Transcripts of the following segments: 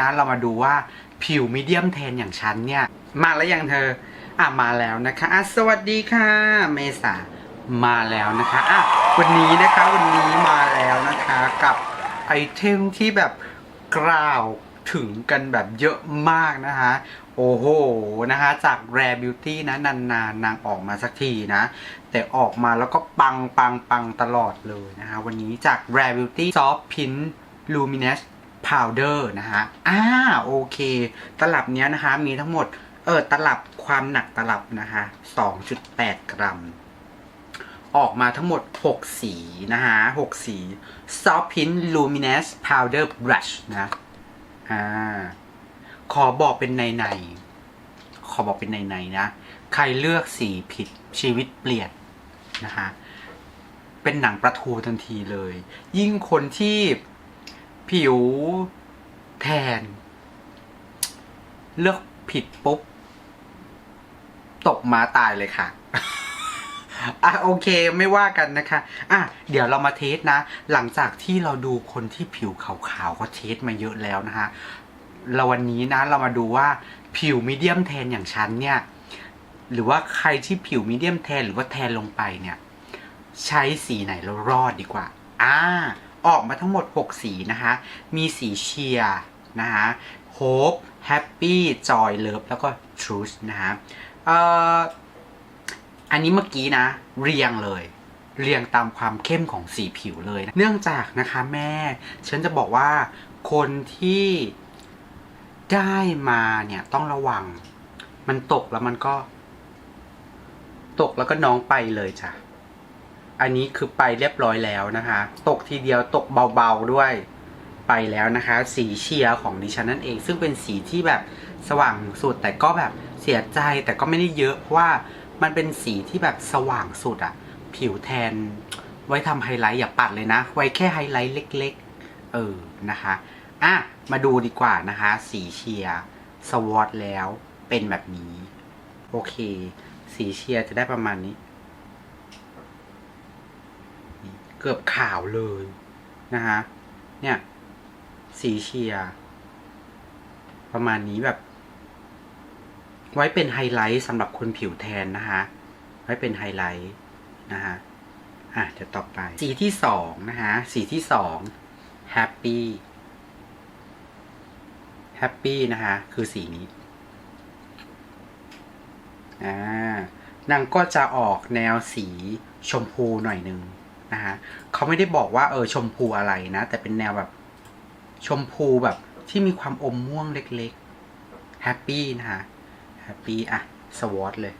นะเรามาดูว่าผิวมีเดียมแทนอย่างฉันเนี่ย มาแล้วยังเธอ อะมาแล้วนะคะอะสวัสดีค่ะ เมษามาแล้วนะคะอะวันนี้นะคะวันนี้มาแล้วนะคะกับไอเทมที่แบบกล่าวถึงกันแบบเยอะมากนะคะ โอ้โหนะคะ จาก Rare Beauty นะนานๆนางออกมาสักทีนะ แต่ออกมาแล้วก็ปังปังปังตลอดเลยนะคะ วันนี้จาก Rare Beauty Soft Pink Luminous Powder น พาวเดอร์นะฮะอ่าโอเค ตลับเนี้ยนะคะ มีทั้งหมด เออตลับความหนักตลับนะคะ2.8 กรัม ออกมาทั้งหมด 6 สีนะคะ6สี Soft Pink Luminous Powder Brush นะอ่าขอบอกเป็นในในขอบอกเป็นในในนะ ใครเลือกสีผิดชีวิตเปลี่ยนนะคะเป็นหนังประทูทันทีเลย ยิ่งคนที่ ผิวแทน เลือกผิดปุ๊บ ตกมาตายเลยค่ะ อะโอเคไม่ว่ากันนะคะ อะเดี๋ยวเรามาเทสนะ หลังจากที่เราดูคนที่ผิวขาวๆเขาเทสมาเยอะแล้วนะคะเราวันนี้นะเรามาดูว่าผิวมีเดียมแทนอย่างฉันเนี่ย หรือว่าใครที่ผิวมีเดียมแทนหรือว่าแทนลงไปเนี่ย ใช้สีไหนแล้วรอดดีกว่า อ่า ออกมาทั้งหมด 6 สีนะคะ มีสีเชียร์นะคะ Hope Happy Joy Love แล้วก็ Truth นะคะเอ่ออันนี้เมื่อกี้นะ เรียงเลยเรียงตามความเข้มของสีผิวเลยนะเนื่องจากนะคะแม่ ฉันจะบอกว่าคนที่ได้มาเนี่ยต้องระวัง มันตกแล้วมันก็ ตกแล้วก็น้องไปเลยจ้ะ อันนี้คือไปเรียบร้อยแล้วนะคะ ตกทีเดียวตกเบาๆด้วยไปแล้วนะคะ สีเชียร์ของดิฉันนั่นเอง ซึ่งเป็นสีที่แบบสว่างสุดแต่ก็แบบเสียใจแต่ก็ไม่ได้เยอะเพราะว่ามันเป็นสีที่แบบสว่างสุดอะผิวแทน ไว้ทำไฮไลท์อย่าปัดเลยนะ ไว้แค่ไฮไลท์เล็ก ๆ เออนะคะอะมาดูดีกว่านะคะ สีเชียร์สวอตแล้วเป็นแบบนี้ โอเค สีเชียร์จะได้ประมาณนี้ เกือบขาวเลยนะฮะเนี่ย สีเชียร์ประมาณนี้แบบ ไว้เป็นไฮไลท์สำหรับคนผิวแทนนะคะไว้เป็นไฮไลท์นะฮะอะเดี๋ยวต่อไป สีที่สองนะคะสีที่สองแฮปปี้แฮปปี้นะคะคือสีนี้อ่านางก็จะออกแนวสีชมพูหน่อยนึง นะฮะเขาไม่ได้บอกว่าเออชมพูอะไรนะ แต่เป็นแนวแบบชมพูแบบที่มีความอมม่วงเล็กๆแฮปปี้นะฮะแฮปปี้อะสวอตเลย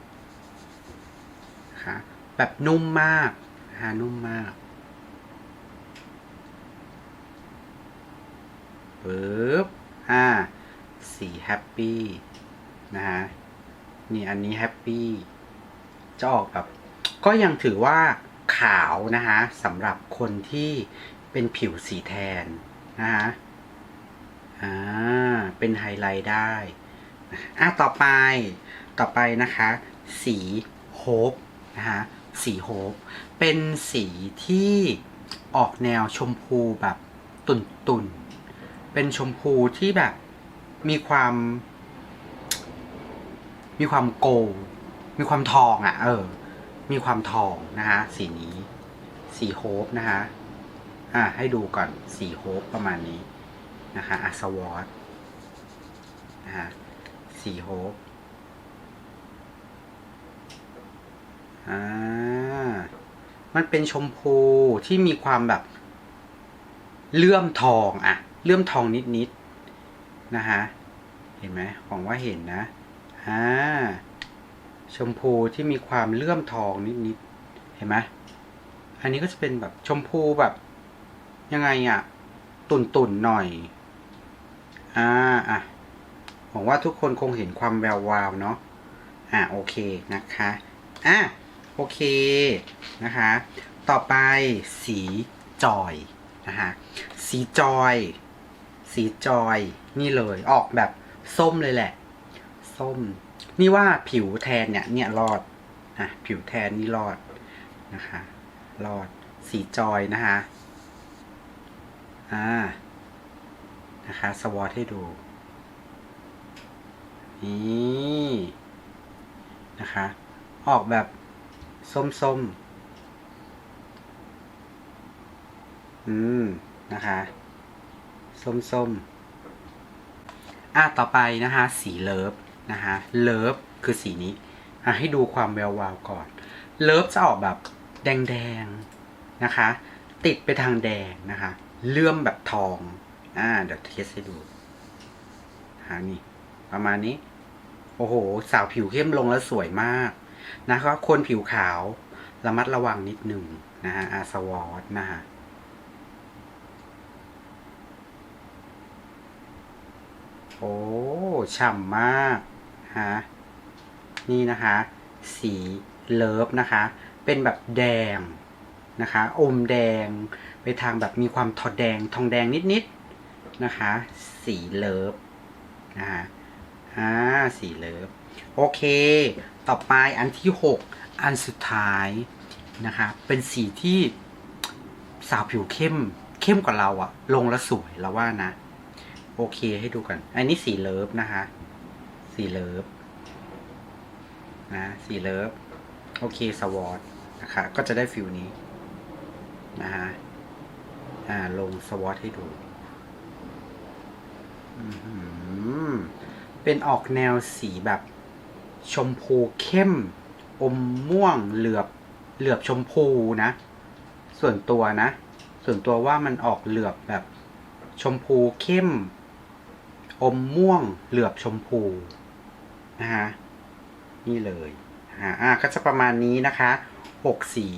นะคะแบบนุ่มมากนะฮะนุ่มมากปึ๊บอ่าสีแฮปปี้นะฮะนี่อันนี้แฮปปี้จะออกแบบก็ยังถือว่า ขาวนะคะสำหรับคนที่เป็นผิวสีแทนนะคะอ่าเป็นไฮไลท์ได้อะต่อไปต่อไปนะคะ สีโฮปนะคะสีโฮปเป็นสีที่ออกแนวชมพูแบบตุ่นตุนๆเป็นชมพูที่แบบมีความ มีความโกลมีความทองอะ่ะ เออ มีความทองนะฮะสีนี้สีโฮปนะฮะอะให้ดูก่อนสีโฮปประมาณนี้นะคะอะสวอตนะฮะสีโฮปอ่ามันเป็นชมพูที่มีความแบบเลื่อมทองอะเลื่อมทองนิดๆนะฮะเห็นไหมหวังว่าเห็นนะอ่า ชมพูที่มีความเลื่อมทองนิดๆ เห็นไหมอันนี้ก็จะเป็นแบบชมพูแบบ ยังไงอะ่ะ ตุ่นๆหน่อย อ่าอะหวังว่าทุกคนคงเห็นความแวววาวเนาะ อ่าโอเคนะคะ อะโอเคนะคะ ต่อไปสีจอยนะคะสีจอย สีจอยนี่เลยออกแบบส้มเลยแหละ ส้ม นี่ว่าผิวแทนเนี่ยเนี่ยรอดอะผิวแทนนี่รอดนะคะรอดสีจอยนะคะอ่านะคะสวอตให้ดูนี่นะคะ ออกแบบส้มๆ อืม นะคะ ส้มๆ อะ ต่อไปนะคะ สีเลิฟ นะคะเลิฟคือสีนี้ให้ดูความแวววาวก่อน เลิฟจะออกแบบแดงๆนะคะ ติดไปทางแดงนะคะ เลื่อมแบบทอง อ่า เดี๋ยวเทสให้ดูหานี่ ประมาณนี้ โอ้โห สาวผิวเข้มลงแล้วสวยมากนะคะคนผิวขาวระมัดระวังนิดหนึ่งนะฮะอาสวอตนะฮะโอ้ ฉ่ำมาก ฮะนี่นะคะ สีเลิฟนะคะ เป็นแบบแดงนะคะ อมแดงไปทางแบบมีความทองแดงทองแดงนิดๆนะคะ สีเลิฟนะคะอ่าสีเลิฟ โอเค ต่อไปอันที่ 6 อันสุดท้ายนะคะ เป็นสีที่สาวผิวเข้ม เข้มกว่าเราอะลงแล้วสวยเราว่านะ โอเคให้ดูกัน อันนี้สีเลิฟนะคะ สีเลิฟนะสีเลิฟโอเคสวอตนะคะก็จะได้ฟิลนี้นะฮะอ่าลงสวอตให้ดูอื้อหือเป็นออกแนวสีแบบ ชมพูเข้ม อมม่วงเหลือบ เหลือบชมพูนะ ส่วนตัวนะ ส่วนตัวว่ามันออกเหลือบแบบ ชมพูเข้ม อมม่วง เหลือบชมพู นะฮะนี่เลยอ่าก็จะประมาณนี้นะคะหกสี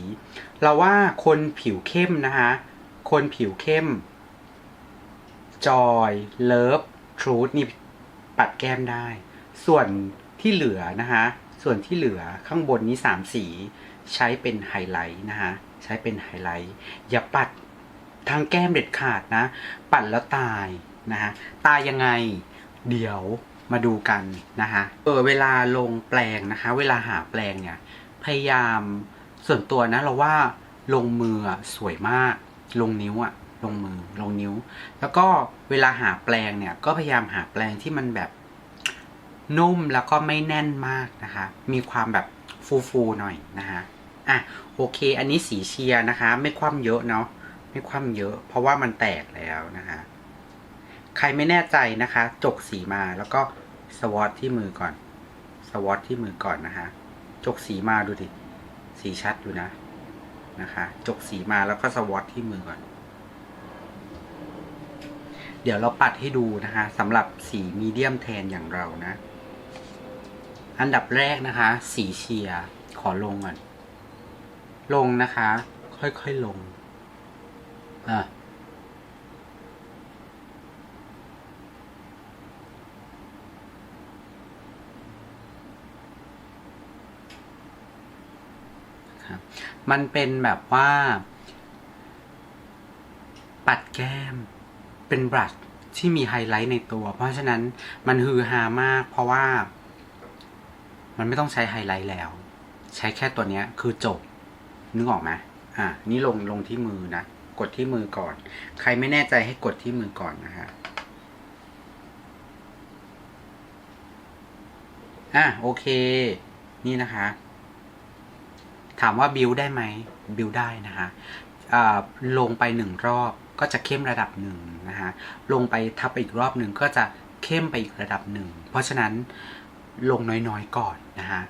เราว่าคนผิวเข้มนะคะคนผิวเข้มจอยเลิฟทรูธนี่ปัดแก้มได้ ส่วนที่เหลือนะคะส่วนที่เหลือข้างบนนี้สามสีใช้เป็นไฮไลท์นะคะใช้เป็นไฮไลท์ อย่าปัดทางแก้มเด็ดขาดนะ ปัดแล้วตายนะคะตายยังไง เดี๋ยว มาดูกันนะคะเออเวลาลงแปลงนะคะ เวลาหาแปลงเนี่ยพยายามส่วนตัวนะเราว่าลงมือสวยมาก ลงนิ้วอะลงมือลงนิ้ว แล้วก็เวลาหาแปลงเนี่ยก็พยายามหาแปลงที่มันแบบนุ่มแล้วก็ไม่แน่นมากนะคะ มีความแบบฟูๆหน่อยนะคะอะโอเค อันนี้สีเชียร์นะคะ ไม่คว่ำเยอะเนาะไม่คว่ำเยอะ เพราะว่ามันแตกแล้วนะคะ ใครไม่แน่ใจนะคะ จกสีมาแล้วก็สวอตที่มือก่อน สวอตที่มือก่อนนะคะ จกสีมาดูดิ สีชัดอยู่นะ นะคะ จกสีมาแล้วก็สวอตที่มือก่อน เดี๋ยวเราปัดให้ดูนะคะสำหรับสีมีเดียมแทนอย่างเรานะ อันดับแรกนะคะ สีเชียร์ขอลงก่อน ลงนะคะ ค่อยๆลง อะ ครับ มันเป็นแบบว่า ปัดแก้ม เป็นบรัชที่มีไฮไลท์ในตัว เพราะฉะนั้นมันฮือฮามาก เพราะว่า มันไม่ต้องใช้ไฮไลท์แล้ว ใช้แค่ตัวเนี้ย คือจบ นึกออกไหมอ่านี่ลงลงที่มือนะ กดที่มือก่อน ใครไม่แน่ใจให้กดที่มือก่อนนะฮะอะโอเค นี่นะคะ ถามว่าบิวได้ไหมบิวได้นะคะลงไปหนึ่งรอบก็จะเข้มระดับหนึ่งนะคะลงไปทับไปอีกรอบหนึ่งก็จะเข้มไปอีกระดับหนึ่ง เพราะฉะนั้นลงน้อยๆก่อนนะคะ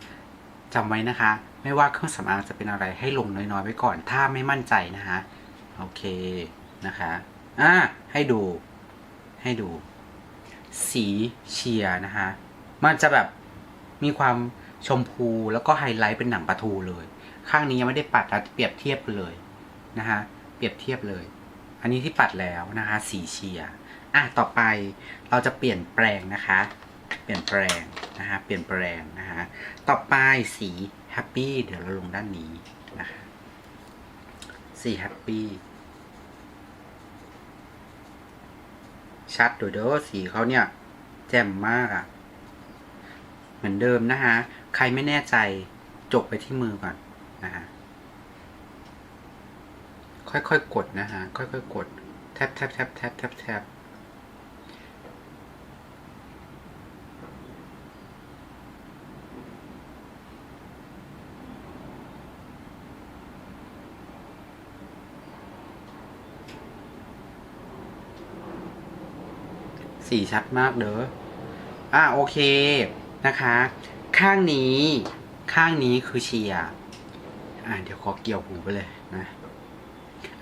จำไว้นะคะ ไม่ว่าเครื่องสำอางจะเป็นอะไรให้ลงน้อยๆไว้ก่อน ถ้าไม่มั่นใจนะคะโอเคนะคะอ่าให้ดู ให้ดู สีเชียร์นะคะมันจะแบบมีความ ชมพูแล้วก็ไฮไลท์เป็นหนังปลาทูเลย ข้างนี้ยังไม่ได้ปัดเปรียบเทียบเลยนะฮะเปรียบเทียบเลย อันนี้ที่ปัดแล้วนะคะสีเชียร์อะต่อไปเราจะเปลี่ยนแปลงนะคะ เปลี่ยนแปลงนะฮะเปลี่ยนแปลงนะฮะต่อไปสีแฮปปี้เดี๋ยวเราลงด้านนี้นะคะสีแฮปปี้ชัดดูเด้อสีเขาเนี่ยแจ่มมากอะ่ะ เหมือนเดิมนะคะ ใครไม่แน่ใจจกไปที่มือก่อนนะฮะค่อยๆกดนะฮะค่อยๆกดแทบแทบแทบแทบแทบแทบสีชัดมากเด้ออ่าโอเคนะคะ ข้างนี้ ข้างนี้คือเชียร์อ่าเดี๋ยวขอเกี่ยวหูไปเลยนะ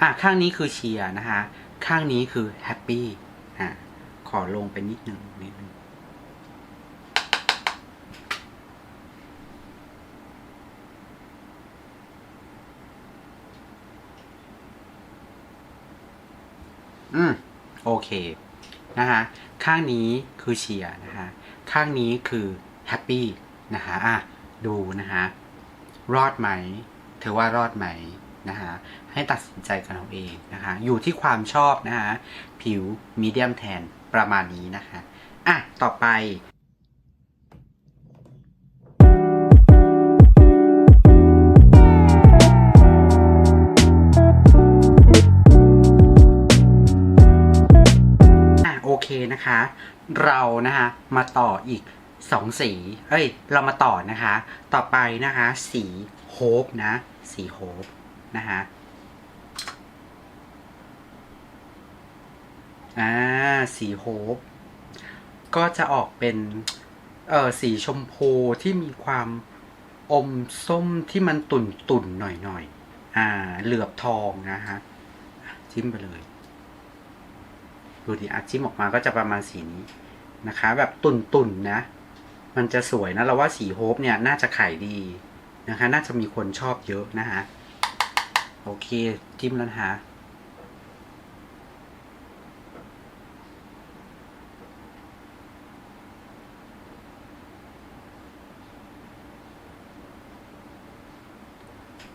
อะข้างนี้คือเชียร์นะคะข้างนี้คือแฮปปี้อะขอลงไปนิดหนึ่งนิดนึงอืม โอเค นะคะข้างนี้คือเชียร์นะคะข้างนี้คือแฮปปี้ นะคะอะดูนะคะรอดไหม เธอว่ารอดไหมนะคะให้ตัดสินใจกันเอาเองนะคะอยู่ที่ความชอบนะคะผิวมีเดียมแทนประมาณนี้นะคะอะต่อไปโอเคนะคะ เรานะคะมาต่ออีก สองสี เอ้ย เรามาต่อนะคะ ต่อไปนะคะ สีโฮปนะ สีโฮปนะคะอ่า สีโฮปก็จะออกเป็น เออสีชมพูที่มีความอมส้มที่มันตุ่นตุ่นหน่อยหน่อยอ่า เหลือบทองนะคะจิ้มไปเลย ดูดิอาจิ้มออกมาก็จะประมาณสีนี้นะคะ แบบตุ่นตุ่นนะ มันจะสวยนะเราว่าสีโฮปเนี่ยน่าจะขายดีนะคะ น่าจะมีคนชอบเยอะนะคะ โอเค จิ้มแล้วนะคะ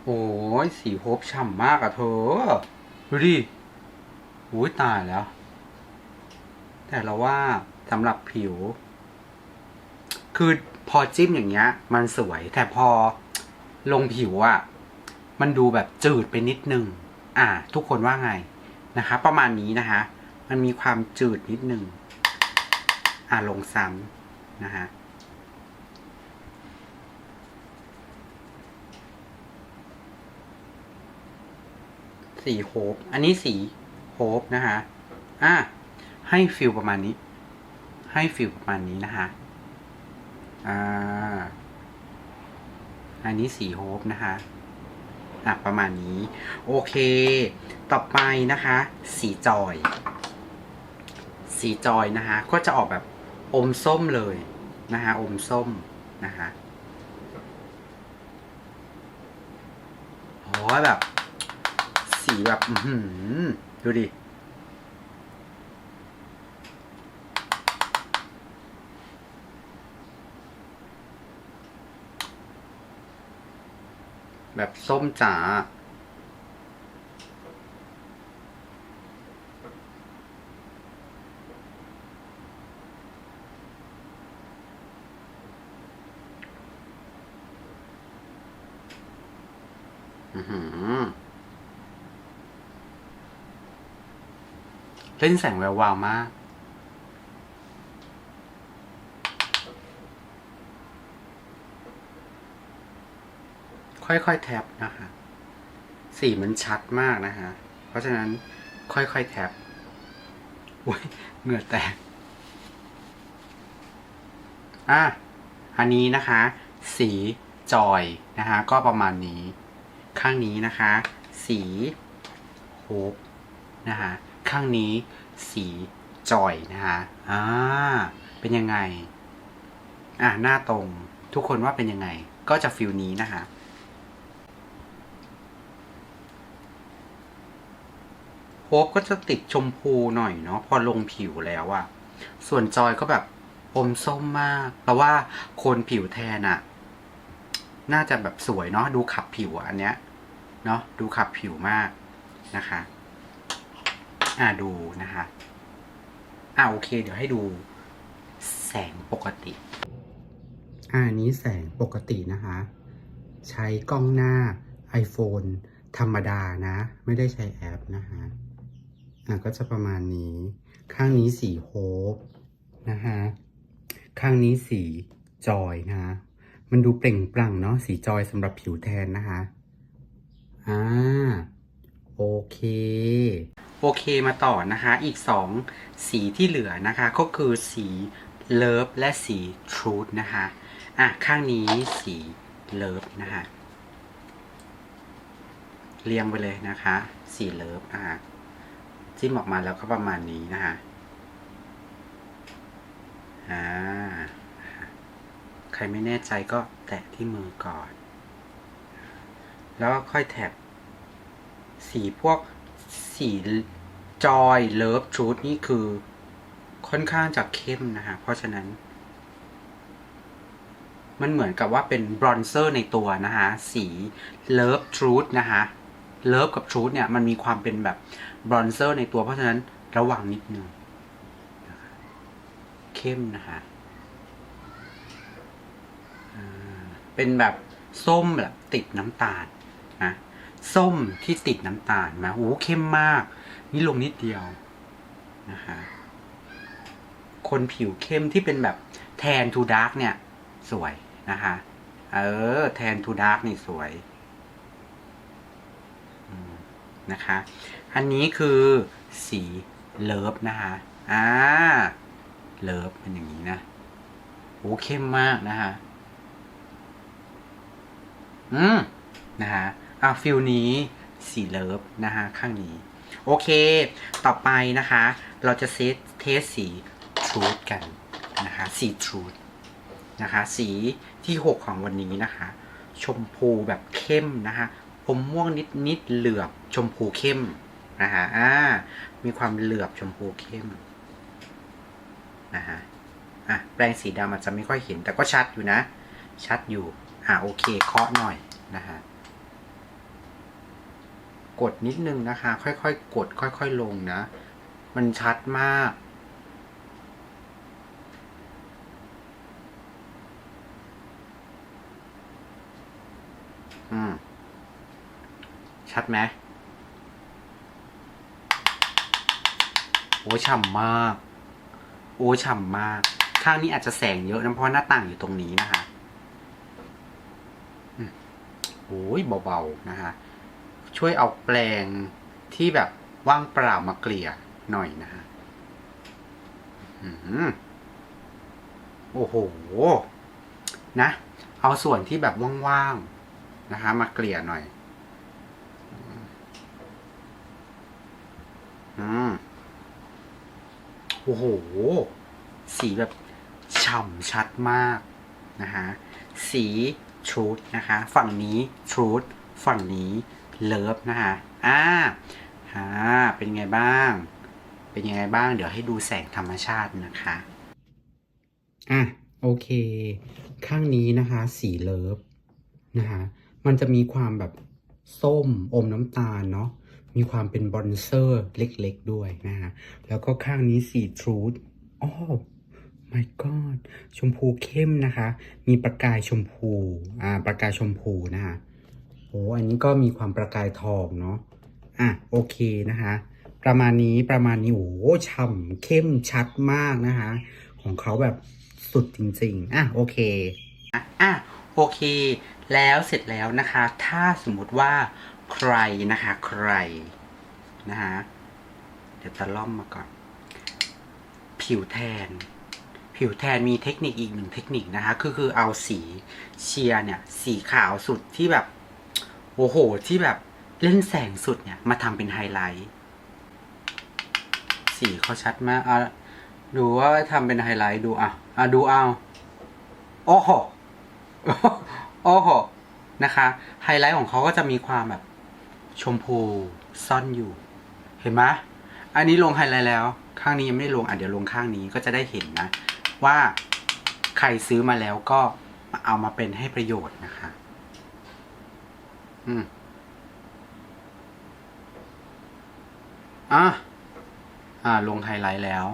โอ้ยสีโฮปฉ่ำมากอะเธอ ดูดิอุ้ยตายแล้ว แต่เราว่าสำหรับผิว คือพอจิ้มอย่างเงี้ย มันสวย แต่พอลงผิวอะ่ะ มันดูแบบจืดไปนิดนึง อ่า ทุกคนว่าไงนะคะ ประมาณนี้นะคะ มันมีความจืดนิดนึง อ่าลงซ้ำนะคะสีโฮปอันนี้สีโฮปนะคะ อะ ให้ฟิลประมาณนี้ ให้ฟิลประมาณนี้นะคะ อ่า อันนี้สีโฮปนะคะ อะ ประมาณนี้ โอเค ต่อไปนะคะ สีจอย สีจอยนะคะ ก็จะออกแบบอมส้มเลยนะคะอมส้มนะคะโอ้แบบ สีแบบ อืดูดิ แบบส้มจ๋าเล่นแสงแวววาวมาก ค่อยๆแท็บนะคะ สีมันชัดมากนะคะ เพราะฉะนั้นค่อยๆแท็บอุ้ยเหงื่อแตก อะ อันนี้นะคะ สีจอยนะคะ ก็ประมาณนี้ ข้างนี้นะคะ สีโฮปนะคะ ข้างนี้สีจอยนะคะอ่าเป็นยังไง อะ หน้าตรง ทุกคนว่าเป็นยังไง ก็จะฟิลนี้นะคะ โฮปก็จะติดชมพูหน่อยเนาะพอลงผิวแล้วอะส่วนจอยก็แบบอมส้มมากแต่ว่าคนผิวแทนอะน่าจะแบบสวยเนาะดูขับผิวอะอันเนี้ยเนาะดูขับผิวมากนะคะ อ่าดูนะคะอ่าโอเค เดี๋ยวให้ดูแสงปกติ อ่านี้แสงปกตินะคะ ใช้กล้องหน้า iPhone ธรรมดานะ ไม่ได้ใช้แอปนะคะ อะก็จะประมาณนี้ ข้างนี้สีโฮปนะคะข้างนี้สีจอยนะคะมันดูเปล่งปลั่งเนาะสีจอยสำหรับผิวแทนนะคะอ่าโอเค โอเคมาต่อนะคะ อีกสองสีที่เหลือนะคะ ก็คือสีเลิฟและสีทรูธนะคะอะข้างนี้สีเลิฟนะคะเรียงไปเลยนะคะ สีเลิฟอะ จิ้มออกมาแล้วก็ประมาณนี้นะคะอ่าใครไม่แน่ใจก็แตะที่มือก่อน แล้วก็ค่อยแท็บสีพวกสีจอยเลิฟทรูธนี่คือค่อนข้างจะเข้มนะฮะเพราะฉะนั้น มันเหมือนกับว่าเป็นบรอนเซอร์ในตัวนะฮะสีเลิฟทรูธนะฮะเลิฟกับทรูธเนี่ยมันมีความเป็นแบบ บรอนเซอร์ในตัวเพราะฉะนั้นระวังนิดนึงเข้มนะฮะเป็นแบบส้มแบบติดน้ำตาลนะส้มที่ติดน้ำตาลนะโอ้เข้มมาก นี่ลงนิดเดียวนะคะคนผิวเข้มที่เป็นแบบแทนทูดาร์กเนี่ย สวยนะคะเออ แทนทูดาร์กนี่สวยนะคะ อันนี้คือสีเลิฟนะคะอ่าเลิฟเป็นอย่างนี้นะโอ้เข้มมากนะคะอืมนะฮะอะฟิลนี้สีเลิฟนะฮะข้างนี้ โอเค ต่อไปนะคะ เราจะเซตเทสสีทรูธกันนะคะ สีทรูธนะคะ สีที่ 6 ของวันนี้นะคะ ชมพูแบบเข้มนะคะ อมม่วงนิดนิดๆเหลือบชมพูเข้ม นะคะอ่า มีความเหลือบชมพูเข้มนะฮะอะแปรงสีดำอาจจะไม่ค่อยเห็นแต่ก็ชัดอยู่นะ ชัดอยู่ อะโอเคเคาะหน่อยนะฮะกดนิดนึงนะคะ ค่อยๆ กด ค่อย ๆ ลงนะ มันชัดมาก อืม ชัดไหม โอ้ฉ่ำมาก โอ้ฉ่ำมาก ข้างนี้อาจจะแสงเยอะนะเพราะหน้าต่างอยู่ตรงนี้นะคะโอ้ยเบาๆนะคะ ช่วยเอาแปลงที่แบบว่างเปล่ามาเกลี่ยหน่อยนะฮะอืมโอ้โห นะ เอาส่วนที่แบบว่างๆนะคะ มาเกลี่ยหน่อย อืม โอ้โห สีแบบฉ่ำชัดมากนะฮะสีทรูธนะคะ ฝั่งนี้ทรูธฝั่งนี้เลิฟนะคะอ่าอ่าเป็นไงบ้าง เป็นยังไงบ้าง เดี๋ยวให้ดูแสงธรรมชาตินะคะ อะ โอเค ข้างนี้นะคะ สีเลิฟนะคะ มันจะมีความแบบส้มอมน้ำตาลเนาะ มีความเป็นบอนเซอร์เล็กๆด้วยนะฮะ แล้วก็ข้างนี้สีทรูธโอ้ my god ชมพูเข้มนะคะ มีประกายชมพู อ่า ประกายชมพูนะคะโอ้อันนี้ก็มีความประกายทองเนาะ อะ โอเคนะคะ ประมาณนี้ ประมาณนี้ โอ้ฉ่ำเข้มชัดมากนะคะ ของเขาแบบสุดจริงๆ อะ โอเค อะ โอเค แล้วเสร็จแล้วนะคะ ถ้าสมมติว่า ใครนะคะ ใครนะคะเดี๋ยวตะล่อมมาก่อน ผิวแทน ผิวแทนมีเทคนิคอีกหนึ่งเทคนิคนะคะคือคือเอาสีเชียร์เนี่ย สีขาวสุดที่แบบโอ้โห ที่แบบเล่นแสงสุดเนี่ย มาทำเป็นไฮไลท์ สีเขาชัดมากอะดูว่าทำเป็นไฮไลท์ดูอะอะดูเอาโอ้โหโอ้โหนะคะ ไฮไลท์ของเขาก็จะมีความแบบ ชมพูซ่อนอยู่ เห็นไหมอันนี้ลงไฮไลท์แล้ว ข้างนี้ยังไม่ได้ลงอะเดี๋ยวลงข้างนี้ก็จะได้เห็นนะ ว่าใครซื้อมาแล้วก็เอามาเป็นให้ประโยชน์นะคะ อืมอะอ่า ลงไฮไลท์แล้ว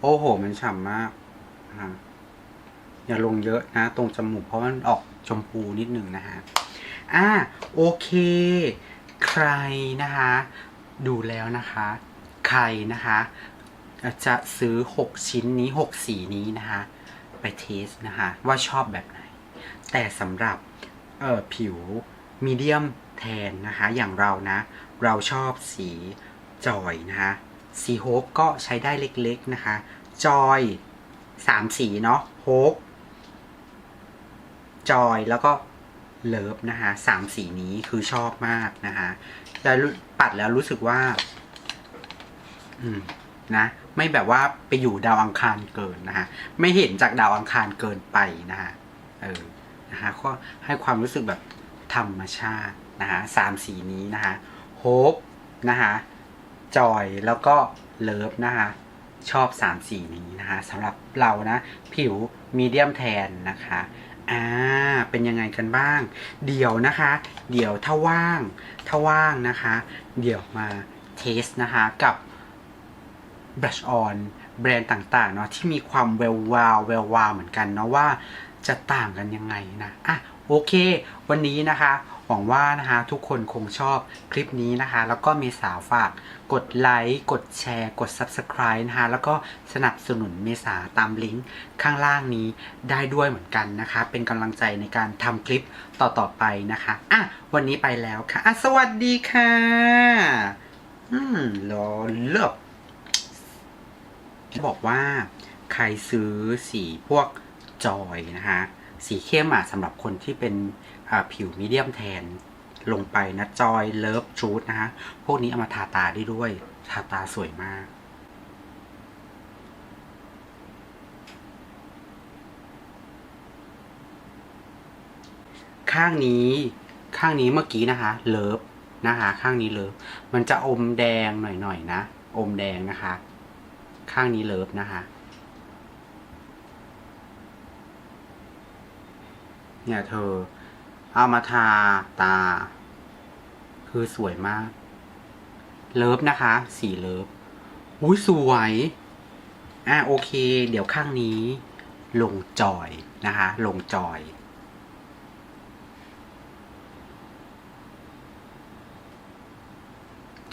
โอ้โห มันฉ่ำมากออย่าลงเยอะนะ ตรงจมูกเพราะมันออกชมพูนิดหนึ่งนะฮะ อ่าโอเค ใครนะคะ ดูแล้วนะคะ ใครนะคะ จะซื้อ 6 ชิ้นนี้ 6 สีนี้นะคะ ไปเทสนะคะ ว่าชอบแบบไหน แต่สำหรับเอ่อผิวมีเดียมแทนนะคะ อย่างเรานะ เราชอบสีจอยนะคะสีโฮปก็ใช้ได้เล็กๆนะคะ จอยสามสีเนาะโฮปจอยแล้วก็ เลิฟนะคะสามสีนี้คือชอบมากนะคะแล้วปัดแล้วรู้สึกว่า อืมนะ ไม่แบบว่าไปอยู่ดาวอังคารเกินนะคะไม่เห็นจากดาวอังคารเกินไปนะคะเออนะคะก็ให้ความรู้สึกแบบธรรมชาตินะคะสามสีนี้นะคะโฮปนะคะจอยแล้วก็เลิฟนะคะชอบสามสีนี้นะคะสำหรับเรานะ ผิวมีเดียมแทนนะคะ อ่า เป็นยังไงกันบ้าง เดี๋ยวนะคะ เดี๋ยวถ้าว่าง ถ้าว่างนะคะ เดี๋ยวมาเทสนะคะกับ brush on แบรนด์ต่างๆเนาะที่มีความแวววาวแวววาวเหมือนกันเนาะว่าจะต่างกันยังไงนะอะโอเค วันนี้นะคะ หวังว่านะคะทุกคนคงชอบคลิปนี้นะคะ แล้วก็เมษาวฝาก กดไลค์กดแชร์ กด Subscribe นะคะแล้วก็สนับสนุนเมษาตามลิงก์ข้างล่างนี้ได้ด้วยเหมือนกันนะคะ เป็นกำลังใจในการทำคลิปต่อๆไปนะคะอะวันนี้ไปแล้วค่ะอะสวัสดีค่ะอืมรอเลิกบอกว่าใครซื้อสีพวกจอยนะคะ สีเข้มอะสำหรับคนที่เป็นผิวมีเดียมแทน ลงไปนะจอยเลิฟจูดนะคะพวกนี้เอามาทาตาได้ด้วย ทาตาสวยมากข้างนี้ข้างนี้เมื่อกี้นะคะ เลิฟนะคะ ข้างนี้เลิฟมันจะอมแดงหน่อยๆนะอมแดงนะคะ ข้างนี้เลิฟนะคะ เนี่ยเธอ เอามาทาตา คือสวยมาก เลิฟนะคะ สีเลิฟอุ้ยสวย อะโอเค เดี๋ยวข้างนี้ ลงจอยนะคะ ลงจอย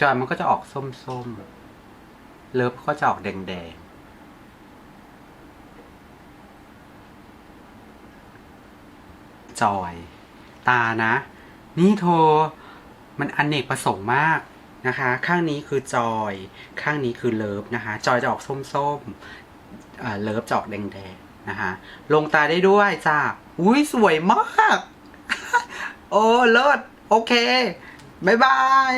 จอยมันก็จะออกส้มๆ เลิฟก็จะออกแดงๆจอย ตานะ นี่โทร มันอนเนกประสงค์มากนะคะ ข้างนี้คือจอย ข้างนี้คือเลิฟนะคะ จอยจะออกส้มๆเลิฟจะออกแดงๆนะคะ ลงตาได้ด้วยจ้าอุ้ยสวยมาก โอ้เลิศ โอเค บ๊ายบาย